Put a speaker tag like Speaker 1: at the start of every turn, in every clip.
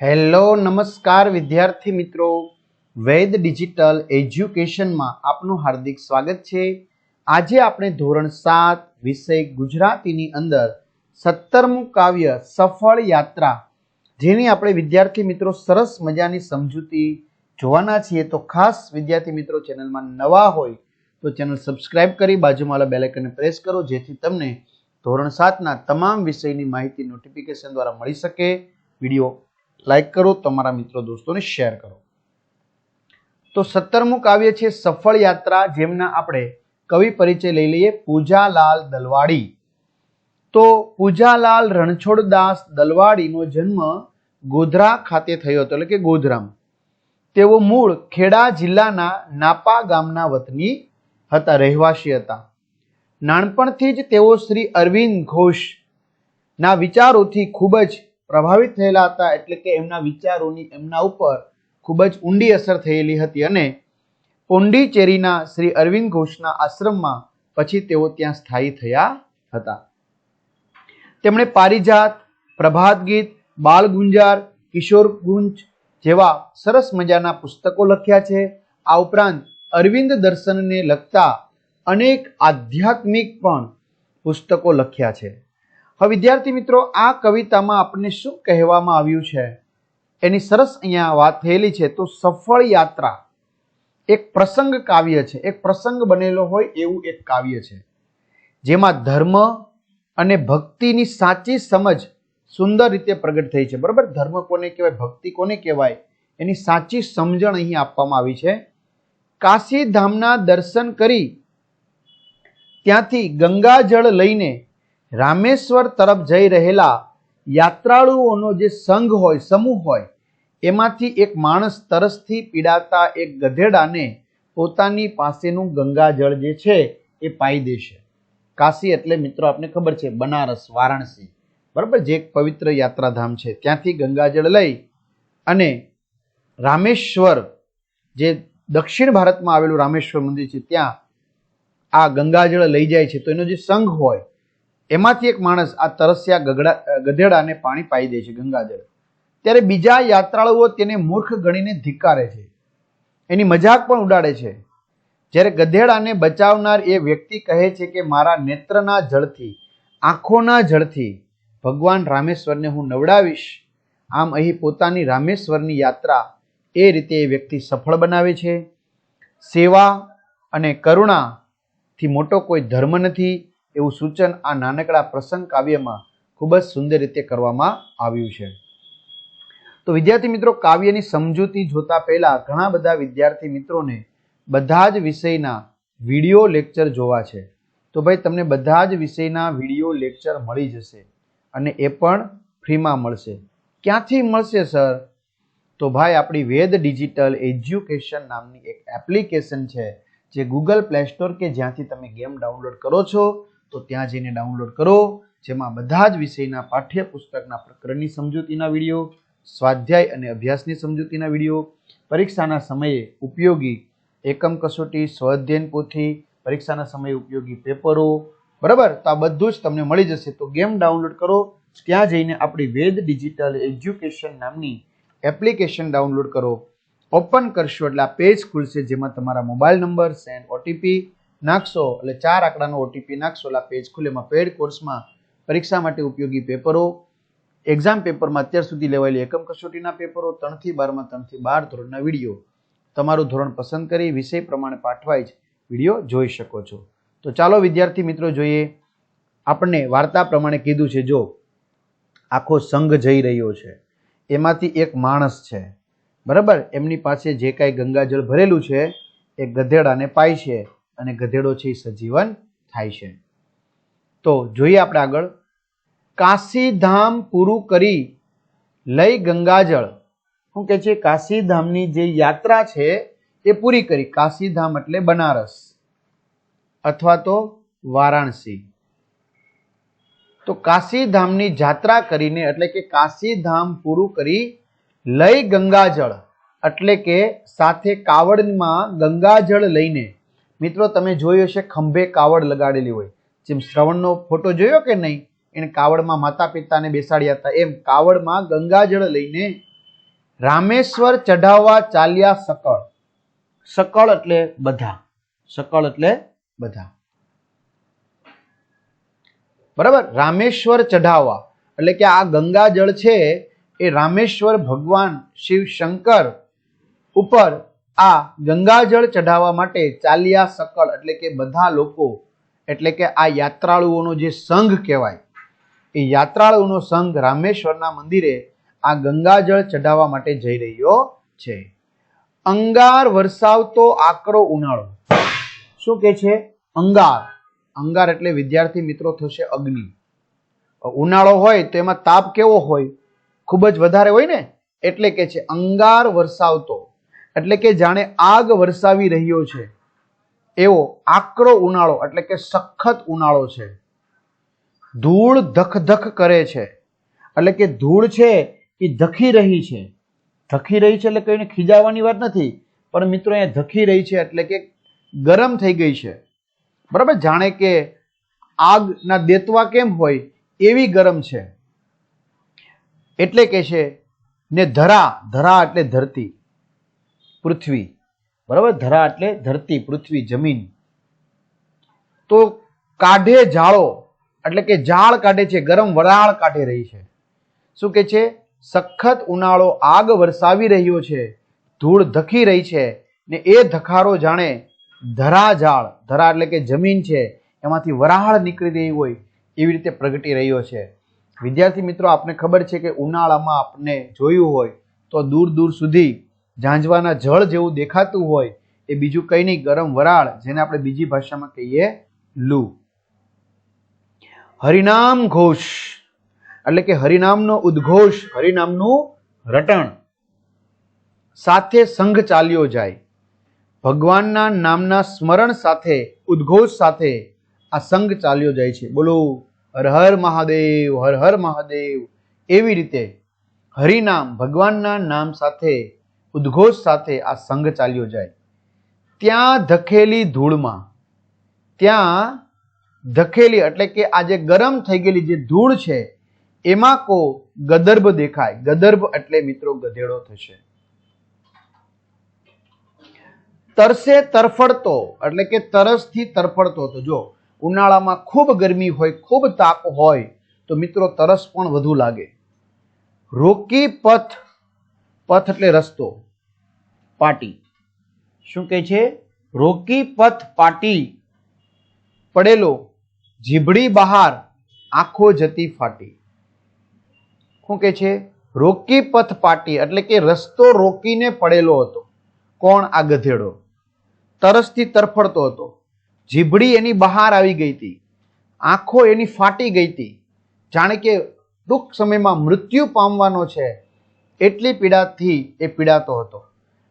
Speaker 1: Hello, નમસ્કાર વિદ્યાર્થી મિત્રો. વૈદ ડિજિટલ એજ્યુકેશનમાં આપનું હાર્દિક સ્વાગત છે. આજે આપણે ધોરણ સાત વિષય ગુજરાતીની અંદર સત્તરમું કાવ્ય સફળ યાત્રા, જેની આપણે વિદ્યાર્થી મિત્રો સરસ મજાની સમજૂતી જોવાના છીએ. તો ખાસ વિદ્યાર્થી મિત્રો ચેનલમાં નવા હોય તો ચેનલ સબસ્ક્રાઇબ કરી બાજુમાં બેલ આઇકનને પ્રેસ કરો, જેથી તમને ધોરણ સાતના તમામ વિષયની માહિતી નોટિફિકેશન દ્વારા મળી શકે. વીડિયો લાઈક કરો, તમારા મિત્રો દોસ્તોને શેર કરો. તો સત્તરમું કાવ્ય છે સફળ યાત્રા, જેમના આપણે કવિ પરિચય લઈ લઈએ, પૂજાલાલ દલવાડી. તો પૂજાલાલ રણછોડદાસ દલવાડીનો જન્મ ગોધરા ખાતે થયો હતો, એટલે કે ગોધરામાં. તેઓ મૂળ ખેડા જિલ્લાના નાપા ગામના વતની હતા, રહેવાસી હતા. નાનપણથી જ તેઓ શ્રી અરવિંદ ઘોષના વિચારોથી ખૂબ જ પ્રભાવિત થયેલા હતા એટલે કે એમના વિચારોની એમના ઉપર ખૂબ જ ઊંડી અસર થયેલી હતી અને પોંડિચેરીના શ્રી અરવિંદ ઘોષના આશ્રમમાં પછી તેઓ ત્યાં સ્થાયી થયા હતા. તેમણે પારિજાત, પ્રભાત ગીત, બાળ ગુંજાર, કિશોર ગુંજ જેવા સરસ મજાના પુસ્તકો લખ્યા છે. આ ઉપરાંત અરવિંદ દર્શનને લગતા અનેક આધ્યાત્મિક પણ પુસ્તકો લખ્યા છે. હવે વિદ્યાર્થી મિત્રો, આ કવિતામાં આપણને શું કહેવામાં આવ્યું છે? એની સરસ અહીંયા વાત થયેલી છે, તો સફળ યાત્રા એક પ્રસંગ કાવ્ય છે. એક પ્રસંગ બનેલો હોય એવું એક કાવ્ય છે. જેમાં ધર્મ અને ભક્તિની સાચી સમજ સુંદર રીતે પ્રગટ થઈ છે. બરાબર? ધર્મ કોને કહેવાય? ભક્તિ કોને કહેવાય? એની સાચી સમજણ અહીં આપવામાં આવી છે. કાશી ધામના દર્શન કરી ત્યાંથી ગંગાજળ લઈને રામેશ્વર તરફ જઈ રહેલા યાત્રાળુઓનો જે સંઘ હોય, સમૂહ હોય, એમાંથી એક માણસ તરસથી પીડાતા એક ગધેડાને પોતાની પાસેનું ગંગાજળ જે છે એ પાઈ દેશે. કાશી એટલે મિત્રો આપને ખબર છે, બનારસ, વારાણસી. બરાબર, જે એક પવિત્ર યાત્રાધામ છે. ત્યાંથી ગંગાજળ લઈ અને રામેશ્વર, જે દક્ષિણ ભારતમાં આવેલું રામેશ્વર મંદિર છે, ત્યાં આ ગંગાજળ લઈ જાય છે. તો એનો જે સંઘ હોય એમાંથી એક માણસ આ તરસ્યા ગગડા ગધેડાને પાણી પાઈ દે છે ગંગાજળ. ત્યારે બીજા યાત્રાળુઓ તેને મૂર્ખ ગણીને ધિક્કારે છે. એની મજાક પણ ઉડાડે છે. જ્યારે ગધેડાને બચાવનાર એ વ્યક્તિ કહે છે કે, મારા નેત્રના જળથી, આંખોના જળથી ભગવાન રામેશ્વરને હું નવડાવીશ. આમ અહીં પોતાની રામેશ્વરની યાત્રા એ રીતે એ વ્યક્તિ સફળ બનાવે છે. સેવા અને કરુણાથી મોટો કોઈ ધર્મ નથી. એવું સૂચન આ નાનકડા પ્રસંગ કાવ્યમાં ખૂબ જ સુંદર રીતે કરવામાં આવ્યું છે. તો વિદ્યાર્થી મિત્રો, કાવ્યની સમજૂતી જોતા પહેલા ઘણા બધા વિદ્યાર્થી મિત્રોને બધા જ વિષયના વીડિયો લેક્ચર જોવા છે. તો ભાઈ, તમને બધા જ વિષયના વીડિયો લેક્ચર મળી જશે અને એ પણ ફ્રીમાં મળશે. ક્યાંથી મળશે, સર? તો ભાઈ, આપણી વેદ ડિજિટલ એજ્યુકેશન નામની એક એપ્લિકેશન છે, જે ગૂગલ પ્લે સ્ટોર કે જ્યાંથી તમે ગેમ ડાઉનલોડ કરો છો. તો ત્યાં જઈને ડાઉનલોડ કરો, જેમાં બધા જ વિષયના પાઠ્યપુસ્તકના પ્રકરણની સમજૂતીના વીડિયો, સ્વાધ્યાય અને અભ્યાસની સમજૂતીના વીડિયો, પરીક્ષાના સમયે ઉપયોગી એકમ કસોટી સ્વઅધ્યયન પોથી, પરીક્ષાના સમયે ઉપયોગી પેપરો, બરાબર? તો આ બધું જ તમને મળી જશે. તો ગેમ ડાઉનલોડ કરો. ત્યાં જઈને આપણી વેદ ડિજિટલ એજ્યુકેશન નામની એપ્લિકેશન ડાઉનલોડ કરો. ઓપન કરશો એટલે આ પેજ ખુલશે, જેમાં તમારા મોબાઈલ નંબર, સેન્ડ ઓટીપી નાખશો એટલે ચાર આંકડાનો ઓટીપી નાખશો એટલે પેજ ખુલે. એમાં પેડ કોર્સમાં પરીક્ષા માટે ઉપયોગી પેપરો એક્ઝામ પેપરમાં અત્યાર સુધી લેવાયેલી એકમ કસોટીના પેપરો, ત્રણથી બારમાં, ત્રણથી બાર ધોરણના વીડિયો. તમારું ધોરણ પસંદ કરી વિષય પ્રમાણે પાઠવાય જ વીડિયો જોઈ શકો છો. તો ચાલો વિદ્યાર્થી મિત્રો જોઈએ, આપણને વાર્તા પ્રમાણે કીધું છે, જો આખો સંઘ જઈ રહ્યો છે. એમાંથી એક માણસ છે. બરાબર? એમની પાસે જે કાંઈ ગંગાજળ ભરેલું છે, એ ગધેડાને પાય છે. અને ગધેડો છે એ સજીવન થાય છે. તો જોઈએ આપણે આગળ. કાશીધામ પૂરું કરી લઈ ગંગાજળ. શું કે છે? કાશીધામની જે યાત્રા છે એ પૂરી કરી. કાશીધામ એટલે બનારસ અથવા તો વારાણસી. તો કાશીધામની જાત્રા કરીને એટલે કે કાશીધામ પૂરું કરી લઈ ગંગાજળ. એટલે કે સાથે કાવડમાં ગંગાજળ લઈને મિત્રો, તમે જોયું હશે ખંભે કાવડ લગાડેલી હોય. જેમ શ્રવણનો ફોટો જોયો કે નહીં, એને કાવડમાં માતા પિતાને બેસાડ્યા હતા. એમ કાવડમાં ગંગાજળ લઈને રામેશ્વર ચઢાવવા ચાલ્યા સકળ. સકળ એટલે બધા. સકળ એટલે બધા. બરાબર? રામેશ્વર ચઢાવવા. એટલે કે આ ગંગાજળ છે, એ રામેશ્વર ભગવાન શિવ શંકર ઉપર આ ગંગાજળ ચઢાવવા માટે ચાલ્યા સકળ, એટલે કે બધા લોકો, એટલે કે આ યાત્રાળુઓનો જે સંઘ કહેવાય, એ યાત્રાળુઓનો સંઘ રામેશ્વરના મંદિરે આ ગંગાજળ ચઢાવવા માટે જઈ રહ્યો છે. અંગાર વરસાવતો આકરો ઉનાળો. શું કે છે? અંગાર. અંગાર એટલે વિદ્યાર્થી મિત્રો થશે અગ્નિ. ઉનાળો હોય તો એમાં તાપ કેવો હોય? ખૂબ જ વધારે હોય ને? એટલે કે છે અંગાર વરસાવતો. એટલે કે જાણે આગ વરસાવી રહ્યો છે. એવો આકરો ઉનાળો, એટલે કે સખત ઉનાળો છે. ધૂળ ધક કરે છે. એટલે કે ધૂળ છે એ ધખી રહી છે. ધખી રહી છે એટલે કોઈને ખીજાવાની વાત નથી, પણ મિત્રો અહીંયા ધખી રહી છે એટલે કે ગરમ થઈ ગઈ છે. બરાબર? જાણે કે આગના દેતવા કેમ હોય એવી ગરમ છે. એટલે કે છે ને ધરા ધરા એટલે ધરતી. પૃથ્વી. બરાબર? ધરા એટલે ધરતી, પૃથ્વી, જમીન. તો કાઢે જાળો એટલે કે જાળ કાઢે છે, ગરમ વરાળ કાઢી રહી છે. શું કે છે? સખત ઉનાળો આગ વરસાવી રહ્યો છે, ધૂળ ધખી રહી છે, ને એ ધખારો જાણે ધરા જાળ ધરા એટલે કે જમીન છે, એમાંથી વરાળ નીકળી રહી હોય, એવી રીતે પ્રગટી રહ્યો છે. વિદ્યાર્થી મિત્રો, આપને ખબર છે કે ઉનાળામાં આપને જોયું હોય તો દૂર દૂર સુધી ઝાંઝવાના જળ જેવું દેખાતું હોય એ બીજું કંઈ નહીં, ગરમ વરાળ, જેને આપણે બીજી ભાષામાં કહીએ લૂ. હરિનામ ઘોષ. એટલે કે હરિનામનો ઉદ્ઘોષ, હરિનામનું રટણ. સાથે સંઘ ચાલ્યો જાય. ભગવાનના નામના સ્મરણ સાથે, ઉદ્ઘોષ સાથે આ સંઘ ચાલ્યો જાય છે. બોલો, હર હર મહાદેવ, હર હર મહાદેવ. એવી રીતે હરિનામ, ભગવાનના નામ સાથે ઉદ્ઘોષ સાથે આ સંઘ ચાલ્યો જાય. ત્યાં ધકેલી ધૂળમાં. ત્યાં ધકેલી એટલે કે આ જે ગરમ થઈ ગયેલી જે ધૂળ છે, એમાં કો ગદર્ભ દેખાય. ગદર્ભ એટલે મિત્રો ગધેડો થશે. તરસે તરફડતો, એટલે કે તરસથી તરફડતો. હતો જો ઉનાળામાં ખૂબ ગરમી હોય, ખૂબ તાપ હોય, તો મિત્રો તરસ પણ વધુ લાગે. રોકી પથ પથ એટલે રસ્તો. પાટી. શું કહે છે? રોકી પથ પાટી. પડેલો. જીભડી બહાર. આંખો જતી ફાટી. શું કે છે? રોકી પથ પાટી એટલે કે રસ્તો રોકીને પડેલો હતો. કોણ? આ ગધેડો. તરસથી તરફડતો હતો. જીભડી એની બહાર આવી ગઈ હતી. આંખો એની ફાટી ગઈ હતી. જાણે કે ટૂંક સમયમાં મૃત્યુ પામવાનો છે. એટલી પીડાથી એ પીડાતો હતો.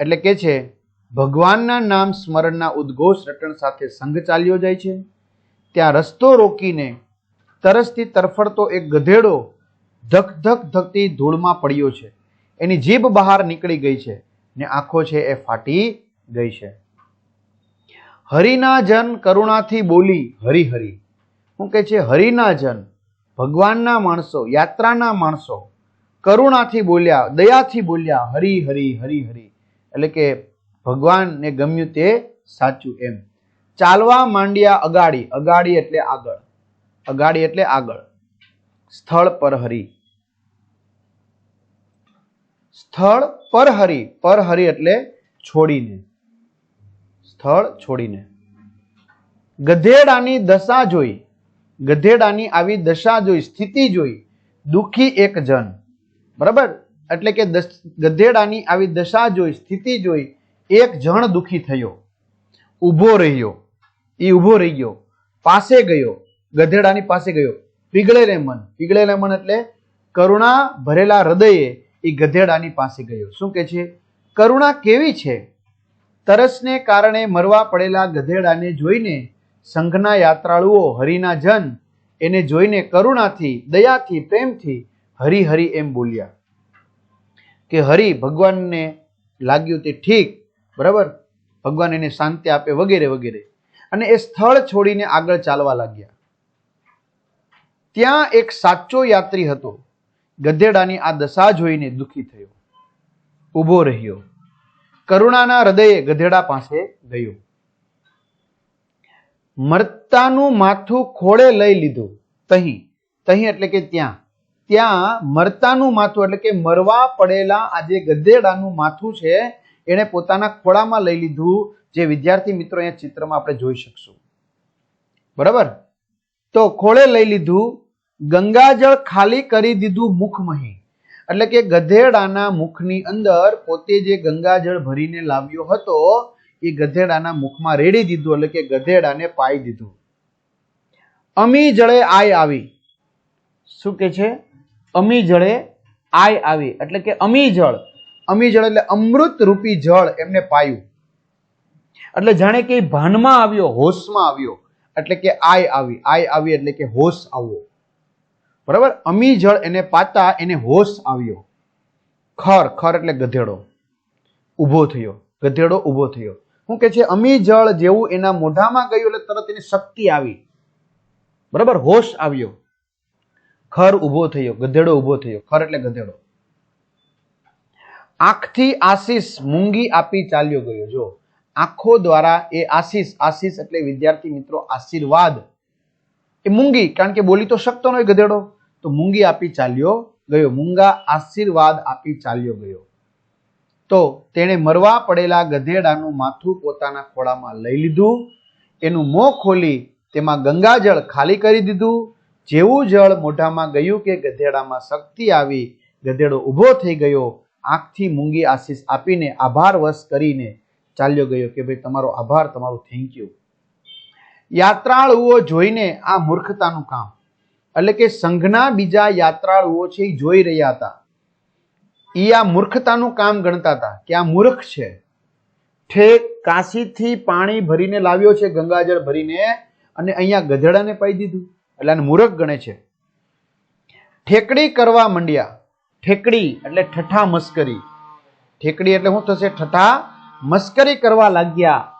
Speaker 1: એટલે કે છે, ભગવાનના નામ સ્મરણના ઉદ્ઘોષ રટણ સાથે સંઘ ચાલ્યો જાય છે. ત્યાં રસ્તો રોકીને તરસથી તરફડતો એક ગધેડો ધક ધક ધકતી ધૂળમાં પડ્યો છે. એની જીભ બહાર નીકળી ગઈ છે ને આંખો છે એ ફાટી ગઈ છે. હરિના જન કરુણાથી બોલી, હરિ હરિ. શું કે છે હરિના જન ભગવાનના માણસો, યાત્રાના માણસો કરુણાથી બોલ્યા, દયાથી બોલ્યા, હરી હરી હરી હરી. એટલે કે ભગવાનને ગમ્યું તે સાચું એમ. ચાલવા માંડ્યા અગાડી અગાડી એટલે આગળ. અગાડી એટલે આગળ. સ્થળ પર હરી. સ્થળ પર હરી પર હરી એટલે છોડીને. સ્થળ છોડીને. ગધેડાની દશા જોઈ. ગધેડાની આવી દશા જોઈ, સ્થિતિ જોઈ. દુખી એક જન. બરાબર? એટલે કે ગધેડાની આવી દશા જોઈ, સ્થિતિ જોઈ, એક જણ દુખી થયો. ઊભો રહ્યો. એ ઊભો રહી ગયો. પાસે ગયો. ગધેડાની પાસે ગયો. પીગળેલે મન. પીગળેલે મન એટલે કરુણા ભરેલા હૃદયે એ ગધેડાની પાસે ગયો. શું કે છે? કરુણા કેવી છે? તરસને કારણે મરવા પડેલા ગધેડાને જોઈને સંઘના યાત્રાળુઓ હરિના જન એને જોઈને કરુણાથી, દયાથી, પ્રેમથી હરિ હરી એમ બોલ્યા. કે હરિ ભગવાનને લાગ્યું તે ઠીક, બરાબર? ભગવાન એને શાંતિ આપે વગેરે વગેરે. અને એ સ્થળ છોડીને આગળ ચાલવા લાગ્યા. ત્યાં એક સાચો યાત્રી હતો. ગધેડાની આ દશા જોઈને દુઃખી થયો. ઊભો રહ્યો. કરુણાના હૃદયે ગધેડા પાસે ગયો. મરતાનું માથું ખોળે લઈ લીધું. તહી તહી એટલે કે ત્યાં. ત્યાં મરતાનું માથું, એટલે કે મરવા પડેલા આ જે ગધેડાનું માથું છે, એણે પોતાના ખોળામાં લઈ લીધું, જે વિદ્યાર્થી મિત્રો અહીંયા ચિત્રમાં આપણે જોઈ શકશું. બરાબર? તો ખોળે લઈ લીધું, ગંગાજળ ખાલી કરી દીધું મુખમહી. એટલે કે ગધેડાના મુખની અંદર પોતે જે ગંગાજળ ભરીને લાવ્યો હતો, એ ગધેડાના મુખમાં રેડી દીધું, એટલે કે ગધેડાને પાઈ દીધું. અમી જળે આય આવી. શું કે છે? અમી જળે આય આવી. એટલે કે અમી જળ. અમી જળ એટલે અમૃત રૂપી જળ એમને પાયું. એટલે જાણે કે ભાનમાં આવ્યો, હોશમાં આવ્યો. એટલે કે આય આવી. આય આવી એટલે કે હોશ આવવો બરાબર? અમી જળ એને પાતા એને હોશ આવ્યો. ખર ખર એટલે ગધેડો. ઊભો થયો. ગધેડો ઊભો થયો. શું કે છે? અમી જળ જેવું એના મોઢામાં ગયું એટલે તરત એની શક્તિ આવી. બરાબર? હોશ આવ્યો. ખર ઊભો થયો, ગધેડો ઊભો થયો. ખર એટલે ગધેડો. આંખથી આશીષ મૂંગી આપી ચાલ્યો ગયો. જો, આંખો દ્વારા એ આશીષ આશીષ એટલે વિદ્યાર્થી મિત્રો આશીર્વાદ. એ મૂંગી, કારણ કે બોલી તો શકતો નહીં ગધેડો. તો મૂંગી આપી ચાલ્યો ગયો. મૂંગા આશીર્વાદ આપી ચાલ્યો ગયો. તો તેણે મરવા પડેલા ગધેડાનું માથું પોતાના ખોળામાં લઈ લીધું. એનું મોં ખોલી તેમાં ગંગાજળ ખાલી કરી દીધું. જેવું જળ મોઢામાં ગયું કે ગધેડામાં શક્તિ આવી, ગધેડો ઊભો થઈ ગયો, આંખથી મૂંગી આશીષ આપીને આભાર વશ કરીને ચાલ્યો ગયો કે ભાઈ તમારો આભાર, તમારું થેન્ક યુ યાત્રાળુઓ જોઈને આ મૂર્ખતાનું કામ. એટલે કે સંઘના બીજા યાત્રાળુઓ છે એ જોઈ રહ્યા હતા. એ આ મૂર્ખતાનું કામ ગણતા હતા કે આ મૂર્ખ છે. ઠેક કાશીથી પાણી ભરીને લાવ્યો છે, ગંગાજળ ભરીને અને અહીંયા ગધેડાને પાઈ દીધું. એટલે આને મૂરખ ગણે છે. ઠેકડી કરવા માંડ્યા. ઠેકડી એટલે ઠઠા મસ્કરી. ઠેકડી એટલે શું થશે? ઠઠા મસ્કરી કરવા લાગ્યા.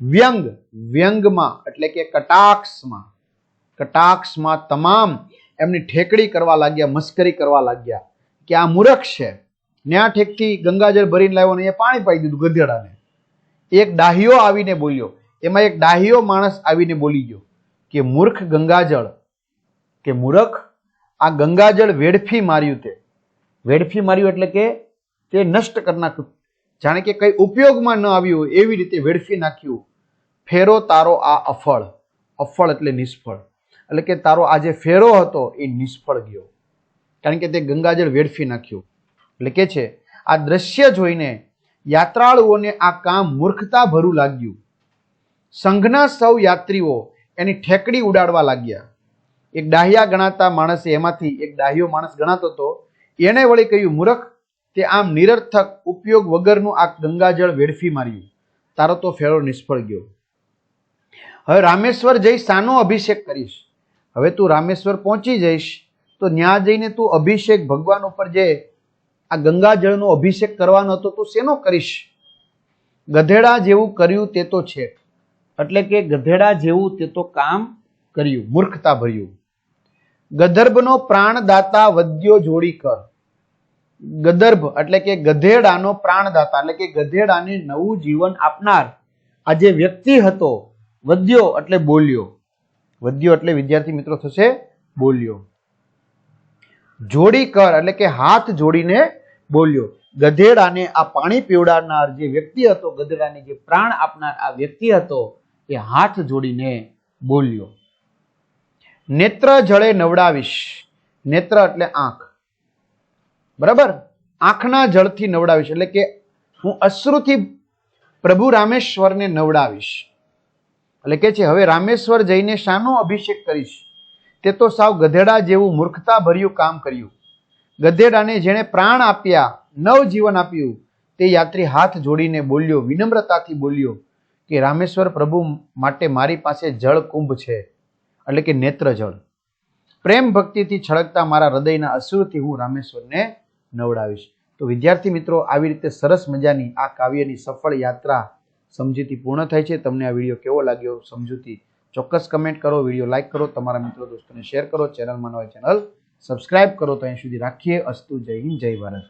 Speaker 1: વ્યંગ. વ્યંગમાં એટલે કે કટાક્ષમાં. કટાક્ષમાં તમામ એમની ઠેકડી કરવા લાગ્યા, મસ્કરી કરવા લાગ્યા. કે આ મૂરખ છે. ન્યા ઠેકથી ગંગાજળ ભરીને લાવ્યો ને એ પાણી પાઈ દીધું ગધેડાને. એક ડાહ્યો આવીને બોલ્યો. એમાં એક ડાહ્યો માણસ આવીને બોલી ગયો. કે મૂર્ખ ગંગાજળ, કે મૂર્ખ, આ ગંગાજળ વેડફી માર્યું તે. વેડફી માર્યું એટલે કે તે નષ્ટ કરી નાખ્યું. જાણે કે કઈ ઉપયોગમાં ન આવ્યું એવી રીતે વેડફી નાખ્યું. ફેરો તારો આ અફળ. અફળ એટલે નિષ્ફળ. એટલે કે તારો આ જે ફેરો હતો એ નિષ્ફળ ગયો. કારણ કે તે ગંગાજળ વેડફી નાખ્યું. એટલે કે છે, આ દ્રશ્ય જોઈને યાત્રાળુઓને આ કામ મૂર્ખતા ભરું લાગ્યું. સંઘના સૌ યાત્રીઓ એની ઠેકડી ઉડાડવા લાગ્યા. એક ડાહ્યા ગણાતા માણસે એમાંથી એક ડાહ્યો માણસ ગણાતો હતો. એણે વળી કહ્યું, મૂરખ, તે આમ નિરર્થક ઉપયોગ વગરનું આ ગંગાજળ વેડફી માર્યું. તારો તો ફેરો નિષ્ફળ ગયો. હવે રામેશ્વર જઈ શાનો અભિષેક કરીશ. હવે તું રામેશ્વર પહોંચી જઈશ, તો ત્યાં જઈને તું અભિષેક ભગવાન ઉપર જે આ ગંગાજળનો અભિષેક કરવાનો હતો, તું શેનો કરીશ? ગધેડા જેવું કર્યું તે તો છે. એટલે કે ગધેડા જેવું તે તો કામ કર્યું મૂર્ખતા ભર્યું ગધર્ભનો પ્રાણદાતા વદ્યો જોડી કર. ગદર્ભ એટલે કે ગધેડાનો પ્રાણદાતા, એટલે કે ગધેડાને નવું જીવન આપનાર. આ જે વ્યક્તિ હતો વદ્યો એટલે બોલ્યો. વદ્યો એટલે, વિદ્યાર્થી મિત્રો, થશે બોલ્યો. જોડી કર એટલે કે હાથ જોડીને બોલ્યો. ગધેડાને આ પાણી પીવડાવનાર જે વ્યક્તિ હતો, ગધેડાને જે પ્રાણ આપનાર આ વ્યક્તિ હતો એ હાથ જોડીને બોલ્યો, નેત્ર જળે નવડાવીશ. નેત્ર એટલે આંખ. બરાબર? આંખના જળથી નવડાવીશ એટલે કે હું અશ્રુથી પ્રભુ રામેશ્વરને નવડાવીશ. એટલે કે છે, હવે રામેશ્વર જઈને શાનો અભિષેક કરીશ? તે તો સાવ ગધેડા જેવું મૂર્ખતા ભર્યું કામ કર્યું. ગધેડાને જેણે પ્રાણ આપ્યા નવ જીવન આપ્યું, તે યાત્રી હાથ જોડીને બોલ્યો, વિનમ્રતાથી બોલ્યો કે રામેશ્વર પ્રભુ માટે મારી પાસે જળ કુંભ છે, એટલે કે નેત્ર જળ. પ્રેમ ભક્તિથી છળકતા મારા હૃદયના અસુરથી હું રામેશ્વરને નવડાવીશ. તો વિદ્યાર્થી મિત્રો, આવી રીતે સરસ મજાની આ કાવ્યની સફળ યાત્રા સમજૂતી પૂર્ણ થાય છે. તમને આ વીડિયો કેવો લાગ્યો સમજૂતી ચોક્કસ કમેન્ટ કરો, વીડિયો લાઇક કરો, તમારા મિત્રો દોસ્તોને શેર કરો, ચેનલમાં નવા ચેનલ સબસ્ક્રાઇબ કરો. તો અહીં સુધી રાખીએ. અસ્તુ જય હિન્દ, જય ભારત.